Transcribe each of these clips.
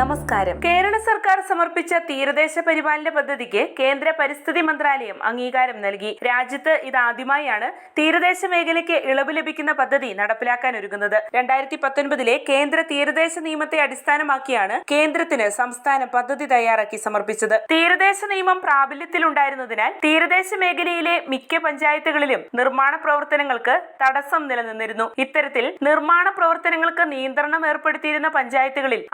നമസ്കാരം. കേരള സർക്കാർ സമർപ്പിച്ച തീരദേശ പരിപാലന പദ്ധതിക്ക് കേന്ദ്ര പരിസ്ഥിതി മന്ത്രാലയം അംഗീകാരം നൽകി. രാജ്യത്ത് ഇതാദ്യമായാണ് തീരദേശ മേഖലയ്ക്ക് ഇളവ് ലഭിക്കുന്ന പദ്ധതി നടപ്പിലാക്കാൻ ഒരുങ്ങുന്നത്. രണ്ടായിരത്തി പത്തൊൻപതിലെ കേന്ദ്ര തീരദേശ നിയമത്തെ അടിസ്ഥാനമാക്കിയാണ് കേന്ദ്രത്തിന് സംസ്ഥാനം പദ്ധതി തയ്യാറാക്കി സമർപ്പിച്ചത്. തീരദേശ നിയമം പ്രാബല്യത്തിലുണ്ടായിരുന്നതിനാൽ തീരദേശ മേഖലയിലെ മിക്ക പഞ്ചായത്തുകളിലും നിർമ്മാണ പ്രവർത്തനങ്ങൾക്ക് തടസ്സം നിലനിന്നിരുന്നു. ഇത്തരത്തിൽ നിർമ്മാണ പ്രവർത്തനങ്ങൾക്ക് നിയന്ത്രണം ഏർപ്പെടുത്തിയിരുന്ന പഞ്ചായത്തുകളിൽ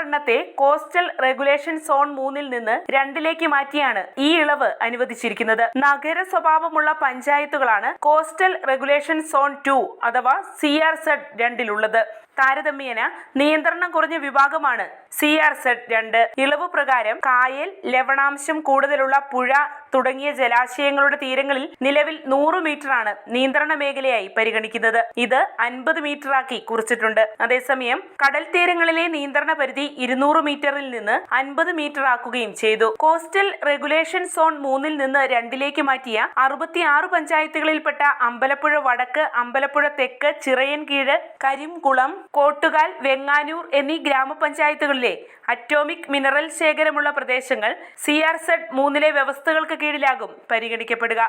അറുപത്തിയാറെണ്ണത്തെ കോസ്റ്റൽ റെഗുലേഷൻ സോൺ മൂന്നിൽ നിന്ന് രണ്ടിലേക്ക് മാറ്റിയാണ് ഈ ഇളവ് അനുവദിച്ചിരിക്കുന്നത്. നഗര സ്വഭാവമുള്ള പഞ്ചായത്തുകളാണ് കോസ്റ്റൽ റെഗുലേഷൻ സോൺ ടു അഥവാ സി ആർ സെഡ് രണ്ടിലുള്ളത്. താരതമ്യേന നിയന്ത്രണം കുറഞ്ഞ വിഭാഗമാണ് സി ആർ സെഡ് രണ്ട്. ഇളവ് പ്രകാരം കായൽ ലവണാംശം കൂടുതലുള്ള പുഴ തുടങ്ങിയ ജലാശയങ്ങളുടെ തീരങ്ങളിൽ നിലവിൽ നൂറ് മീറ്ററാണ് നിയന്ത്രണ മേഖലയായി പരിഗണിക്കുന്നത്. ഇത് അൻപത് മീറ്ററാക്കി കുറിച്ചിട്ടുണ്ട്. അതേസമയം കടൽ തീരങ്ങളിലെ നിയന്ത്രണ പരിധി ഇരുന്നൂറ് മീറ്ററിൽ നിന്ന് അൻപത് മീറ്റർ ആക്കുകയും ചെയ്തു. കോസ്റ്റൽ റെഗുലേഷൻ സോൺ മൂന്നിൽ നിന്ന് രണ്ടിലേക്ക് മാറ്റിയ അറുപത്തിയാറ് പഞ്ചായത്തുകളിൽപ്പെട്ട അമ്പലപ്പുഴ വടക്ക് അമ്പലപ്പുഴ തെക്ക് ചിറയൻ ചിറയൻകീഴ് കരിംകുളം കോട്ടുകാൽ വെങ്ങാനൂർ എന്നീ ഗ്രാമപഞ്ചായത്തുകളിലെ അറ്റോമിക് മിനറൽ ശേഖരമുള്ള പ്രദേശങ്ങൾ സി ആർ സെഡ് മൂന്നിലെ വ്യവസ്ഥകൾക്ക് കീഴിലാകും പരിഗണിക്കപ്പെടുക.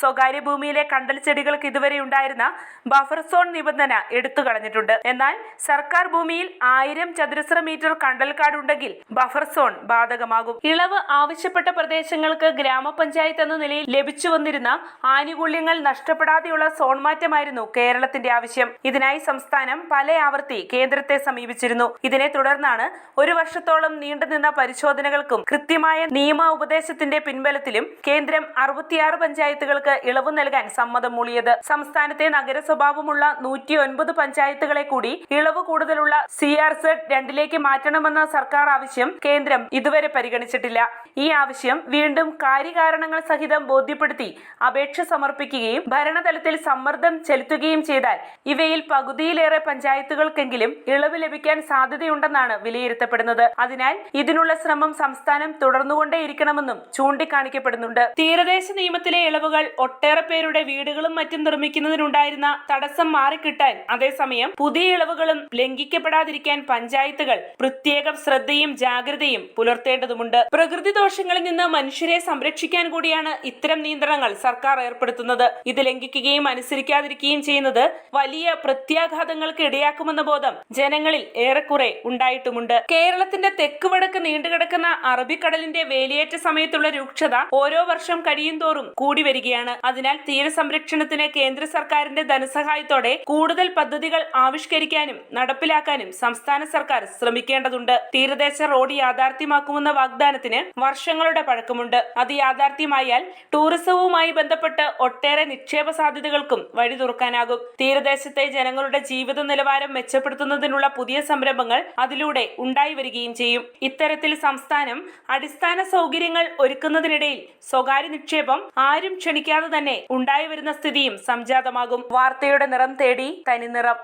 സ്വകാര്യ ഭൂമിയിലെ കണ്ടൽ ചെടികൾക്ക് ഇതുവരെ ഉണ്ടായിരുന്ന ബഫർ സോൺ നിബന്ധന എടുത്തു കളഞ്ഞിട്ടുണ്ട് എന്നാൽ സർക്കാർ ഭൂമിയിൽ ആയിരം ചതുരശ്ര മീറ്റർ കണ്ടൽക്കാട് ഉണ്ടെങ്കിൽ ബഫർ സോൺ ബാധകമാകും. ഇളവ് ആവശ്യപ്പെട്ട പ്രദേശങ്ങൾക്ക് ഗ്രാമപഞ്ചായത്ത് എന്ന നിലയിൽ ലഭിച്ചു വന്നിരുന്ന ആനുകൂല്യങ്ങൾ നഷ്ടപ്പെടാതെയുള്ള സോൺ മാറ്റമായിരുന്നു കേരളത്തിന്റെ ആവശ്യം. ഇതിനായി സംസ്ഥാനം പല ആവർത്തി കേന്ദ്രത്തെ സമീപിച്ചിരുന്നു. ഇതിനെ തുടർന്നാണ് ഒരു വർഷത്തോളം നീണ്ടുനിന്ന പരിശോധനകൾക്കും കൃത്യമായ നിയമ ഉപദേശത്തിന്റെ പിൻബലത്തിലും കേന്ദ്രം അറുപത്തിയാറ് പഞ്ചായത്തുകൾക്ക് ഇളവ് നൽകാൻ സമ്മതം മൂളിയത്. സംസ്ഥാനത്തെ നഗര സ്വഭാവമുള്ള നൂറ്റി ഒൻപത് പഞ്ചായത്തുകളെ കൂടി ഇളവ് കൂടുതലുള്ള സി ആർ സെഡ് രണ്ടിലേക്ക് മാറ്റണമെന്ന സർക്കാർ ആവശ്യം കേന്ദ്രം ഇതുവരെ പരിഗണിച്ചിട്ടില്ല. ഈ ആവശ്യം വീണ്ടും കാര്യകാരണങ്ങൾ സഹിതം ബോധ്യപ്പെടുത്തി അപേക്ഷ സമർപ്പിക്കുകയും ഭരണതലത്തിൽ സമ്മർദ്ദം ചെലുത്തുകയും ചെയ്താൽ ഇവയിൽ പകുതിയിലേറെ പഞ്ചായത്തുകൾക്കെങ്കിലും ഇളവ് ലഭിക്കാൻ സാധ്യതയുണ്ടെന്നാണ് വിലയിരുത്തപ്പെടുന്നത്. അതിനാൽ ഇതിനുള്ള ശ്രമം സംസ്ഥാനം തുടർന്നുകൊണ്ടേയിരിക്കണമെന്നും ചൂണ്ടിക്കാണിക്കപ്പെടുന്നുണ്ട്. തീരദേശ നിയമത്തിലെ ഇളവുകൾ ഒട്ടേറെ പേരുടെ വീടുകളും മറ്റും നിർമ്മിക്കുന്നതിനുണ്ടായിരുന്ന തടസ്സം മാറിക്കിട്ടാൻ അതേസമയം പുതിയ ഇളവുകളും ലംഘിക്കപ്പെടാതിരിക്കാൻ പഞ്ചായത്തുകൾ പ്രത്യേകം ശ്രദ്ധയും ജാഗ്രതയും പുലർത്തേണ്ടതുണ്ട് പ്രകൃതി ദോഷങ്ങളിൽ നിന്ന് മനുഷ്യരെ സംരക്ഷിക്കാൻ കൂടിയാണ് ഇത്തരം നിയന്ത്രണങ്ങൾ സർക്കാർ ഏർപ്പെടുത്തുന്നത്. ഇത് ലംഘിക്കുകയും അനുസരിക്കാതിരിക്കുകയും ചെയ്യുന്നത് വലിയ പ്രത്യാഘാതങ്ങൾക്ക് ഇടയാക്കുമെന്ന ബോധം ജനങ്ങളിൽ ഏറെക്കുറെ ഉണ്ടായിട്ടുമുണ്ട്. കേരളത്തിന്റെ തെക്ക് വടക്ക് നീണ്ടുകിടക്കുന്ന അറബിക്കടലിന്റെ വേലിയേറ്റ സമയത്തുള്ള രൂക്ഷത ഓരോ വർഷം കഴിയുന്തോറും കൂടി വരികയാണ്. അതിനാൽ തീരസംരക്ഷണത്തിന് കേന്ദ്ര സർക്കാരിന്റെ ധനസഹായത്തോടെ കൂടുതൽ പദ്ധതികൾ ആവിഷ്കരിക്കാനും നടപ്പിലാക്കാനും സംസ്ഥാന സർക്കാർ ശ്രമിക്കേണ്ടതുണ്ട്. തീരദേശ റോഡ് യാഥാർത്ഥ്യമാക്കുമെന്ന വാഗ്ദാനത്തിന് വർഷങ്ങളുടെ പഴക്കമുണ്ട്. അത് യാഥാർത്ഥ്യമായാൽ ടൂറിസവുമായി ബന്ധപ്പെട്ട് ഒട്ടേറെ നിക്ഷേപ സാധ്യതകൾക്കും വഴി തുറക്കാനാകും. തീരദേശത്തെ ജനങ്ങളുടെ ജീവിത നിലവാരം മെച്ചപ്പെടുത്തുന്നതിനുള്ള പുതിയ സംരംഭങ്ങൾ അതിലൂടെ ഉണ്ടായി വരികയും ചെയ്യും. ഇത്തരത്തിൽ സംസ്ഥാനം അടിസ്ഥാന സൗകര്യങ്ങൾ ഒരുക്കുന്നതിനിടയിൽ സ്വകാര്യ നിക്ഷേപം ആരും ക്ഷണിക്കാതെ തന്നെ ഉണ്ടായി വരുന്ന സ്ഥിതിയും സംജാതമാകും. വാർത്തയുടെ നിറം തേടി തനിനിറം.